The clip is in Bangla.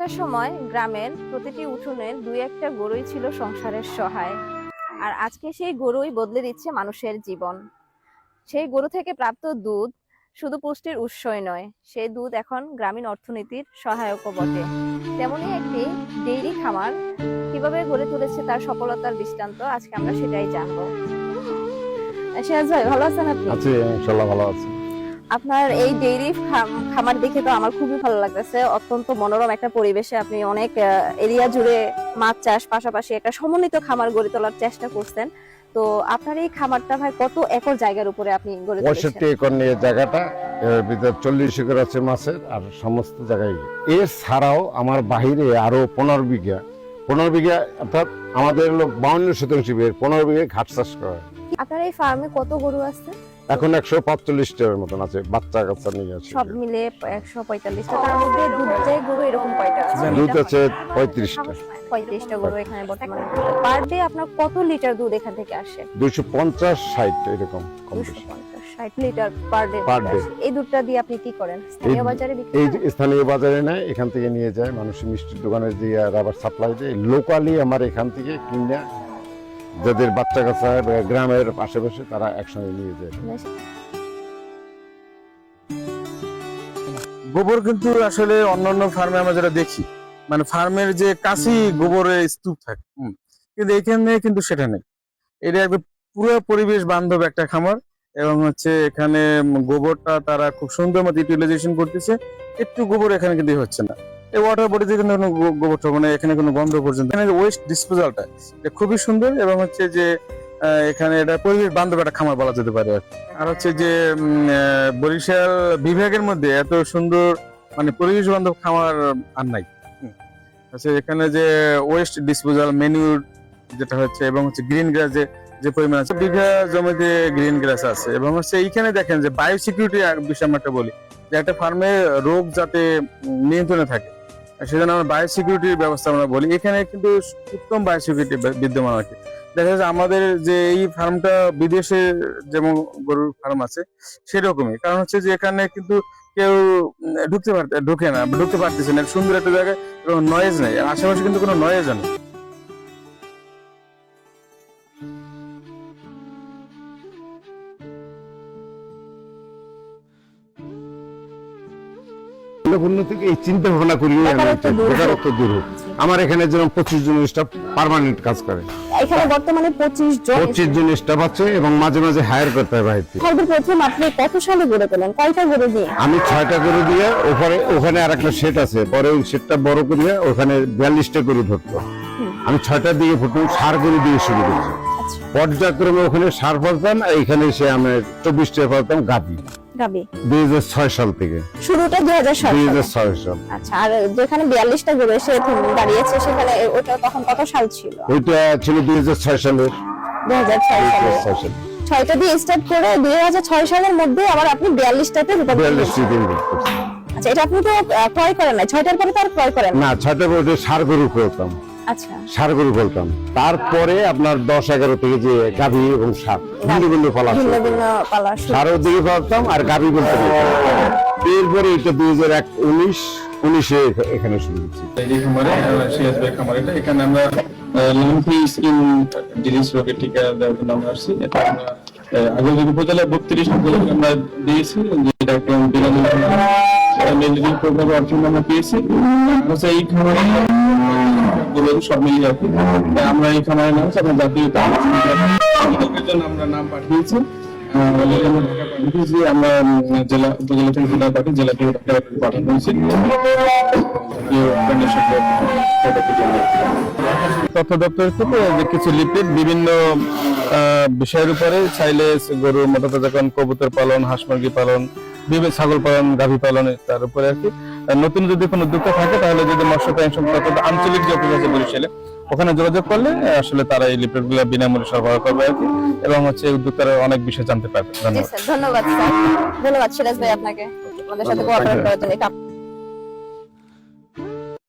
একটা সময় গ্রামের প্রতিটি উঠোনের দুই একটা গরুই ছিল সংসারের সহায়। আর আজকে সেই গরুই বদলে দিচ্ছে মানুষের জীবন। সেই গরু থেকে প্রাপ্ত দুধ শুধু পুষ্টির উৎসই নয়, সেই দুধ এখন গ্রামীণ অর্থনীতির সহায়কও বটে। তেমনই একটি ডেইরি খামার কীভাবে গড়ে তুলেছে তার সফলতার দৃষ্টান্ত আজকে আমরা সেটাই জানব। ভালো আছেন আপনি? আছি, ইনশাল্লাহ ভালো আছি। আপনার এই ডেইরি খামার দেখে তো আমার খুবই ভালো লাগতেছে। অত্যন্ত মনোরম একটা পরিবেশে আপনি অনেক এরিয়া জুড়ে মাছ চাষ পাশাপাশি একটা সমন্বিত খামার গড়ে তোলার চেষ্টা করছেন। তো আপনার এই খামারটা ভাই কত একর জায়গার উপরে আপনি গড়ে পঁয়ষট্টি একর নিয়ে জায়গাটা এর ভিতর চল্লিশ একর আছে মাছের আর সমস্ত জায়গায় এর ছাড়াও আমার বাহিরে আরও পনেরো বিঘা পনেরো বিঘা অর্থাৎ আমাদের লোক বাউন্ন শতাংশ পনেরো বিঘা ঘাট চাষ করা। আপনার এই ফার্মে কত গরু আছে? এখন একশো পাঁচচল্লিশটার মতন আছে বাচ্চা কাচ্চা নিয়ে আছে সব মিলে একশো পঁয়তাল্লিশটা তার মধ্যে দুধ দেয় গরু এরকম কয়টা দুধ আছে পঁয়ত্রিশটা। পঁয়ত্রিশটা গরু এখানে বর্তমানে। পার ডে আপনার কত লিটার দুধ এখান থেকে আসে? দুইশো পঞ্চাশ ষাট এরকম কম দুশো litre per day Per day। এই দুধটা দিয়ে আপনি কি করেন? স্থানীয় বাজারে বিক্রি এই যে স্থানীয় বাজারে নেয় এখান থেকে নিয়ে যায়। মানুষের মিষ্টির দোকানে দিয়ে রাবার সাপ্লাই দেয় লোকালি আমার এখান থেকে কিনে যাদের বাচ্চা কাচ্চা গ্রামের আশেপাশে তারা একসঙ্গে নিয়ে যায়। গোবর কিন্তু আসলে অন্যান্য ফার্মে আমরা যেটা দেখি মানে ফার্মের যে কাশি গোবরের স্তূপ থাকে কিন্তু এখানে কিন্তু সেটা নেই। এটা একদম পুরো পরিবেশ বান্ধব একটা খামার এবং হচ্ছে এখানে গোবরটা তারা খুব সুন্দর মতো ইউটিলাইজেশন করতেছে, একটু গোবর এখানে কিন্তু হচ্ছে না। এই ওয়াটার বডিতে কিন্তু কোনো গো- গোবরটা মানে এখানে কোনো গন্ধ পর্যন্ত। এখানে ওয়েস্ট ডিসপোজালটা খুবই সুন্দর এবং হচ্ছে যে এখানে এটা পরিবেশ বান্ধব একটা খামার বলা যেতে পারে। আর হচ্ছে যে বরিশাল বিভাগের মধ্যে এত সুন্দর মানে পরিবেশ বান্ধব খামার আর নাই। আচ্ছা এখানে যে ওয়েস্ট ডিসপোজাল মেনিউর যেটা হচ্ছে এবং হচ্ছে গ্রিন গ্রাস যে যে পরিমাণ আছে, বিঘা জমিতে গ্রিন গ্রাস আছে। এবং হচ্ছে এইখানে দেখেন যে বায়ো সিকিউরিটি বিষয় আমরা একটা বলি, যে একটা ফার্মে রোগ যাতে নিয়ন্ত্রণে থাকে সেজন্য আমরা বায়ো সিকিউরিটির ব্যবস্থা আমরা বলি। এখানে কিন্তু উত্তম বায়ো সিকিউরিটি বিদ্যমান আছে দেখা যাচ্ছে আমাদের যে এই ফার্মটা বিদেশে যেমন গরুর ফার্ম আছে, সেরকমই। কারণ হচ্ছে যে এখানে কিন্তু কেউ ঢুকতে পারতে ঢুকে না, ঢুকতে পারতেছে না। সুন্দর একটা জায়গায় কোনো নয়েজ নেই। আশেপাশে কিন্তু কোনো নয়েজ নেই। থেকে এই চিন্তা ভাবনা করি বেকারত্ব দূর হোক। আমার এখানে যেরকম পঁচিশ জন স্টাফ পার্মানেন্ট কাজ করে। এখানে বর্তমানে পঁচিশ জন পঁচিশ জন স্টাফ আছে এবং মাঝে মাঝে হায়ার করতে হয় বাইরে থেকে। সর্বপ্রথম আপনি কত সালে গড়ে তোলেন? কয়টা গরু দিয়ে? আমি ছয়টা করে দিয়ে ওখানে ওখানে আর একটা সেট আছে। পরে ওই সেটটা বড় করিয়ে ওখানে বিয়াল্লিশটা গরু ধরতো। আমি ছয়টার দিকে প্রথম সার করে দিয়ে শুরু করেছি। পর্যায়ক্রমে ওখানে সার ফলতাম এখানে এসে আমি চব্বিশটা ফলতাম গাভি গাবি? দুই হাজার ছয় সাল থেকে। শুরুটা দুই হাজার সাল। দুই হাজার ছয় সাল। আচ্ছা আর যেখানে বিয়াল্লিশটা গরু এসে দাঁড়িয়েছে সেখানে ওটা তখন কত সাল ছিল? ওইটা ছিল দুই হাজার ছয় সালের দুই হাজার ছয় সালে। ছয়টা দিয়ে স্টার্ট করে দুই হাজার ছয় সালের মধ্যে আবার আপনি বিয়াল্লিশটাতে। আচ্ছা এটা আপনি তো ক্রয় করেন না ছয়টার পরে তো আর ক্রয় করেন না না ছয়টা করে সার গরু আচ্ছা সার গরু ফেলতাম তারপরে আপনার দশ এগারো থেকে যে গাভি এবং সার ভিন্ন ভিন্ন পালা শুরু। সারও দিকে ফেলতাম আর গাভি বলতে এরপরে এটা দুই হাজার এক উনিশ উনিশে এখানে শুরু এটা এখানে আমরা লাম্পি স্কিন ডিজিজ রোগের টিকা দেওয়ার জন্য আমরা আসছি। এটা আমরা উপজেলায় বত্রিশ উপজেলায় আমরা দিয়েছি। যেটা একদম বিনামূল্যে। আমরা পেয়েছি এই খামারে সব মিলিয়ে আর আমরা এই খামারের নাম হচ্ছে আপনার জাতীয় আমরা নাম পাঠিয়েছি। তথ্য দপ্তর কিছু লিপিড, বিভিন্ন বিষয়ের উপরে চাইলে গরু মোটা কবুতর পালন, হাঁস মুরগি পালন বিভিন্ন ছাগল পালন গাভী পালনে তার উপরে আর কি। নতুন যদি কোনো উদ্যোক্তা থাকে তাহলে যদি মৎস্য প্রাণী সম্পদ আঞ্চলিক যে অফিস আছে বরিশালে ওখানে যোগাযোগ করলে আসলে তারা এই লিপলেটগুলো বিনামূল্যে সরবরাহ করবে আর কি। এবং হচ্ছে উদ্যোক্তারা অনেক বিষয় জানতে পারবে। ধন্যবাদ ধন্যবাদ স্যার। ধন্যবাদ সিরাজ ভাই আপনাকে। আমাদের সাথে কোঅপারেট করার জন্য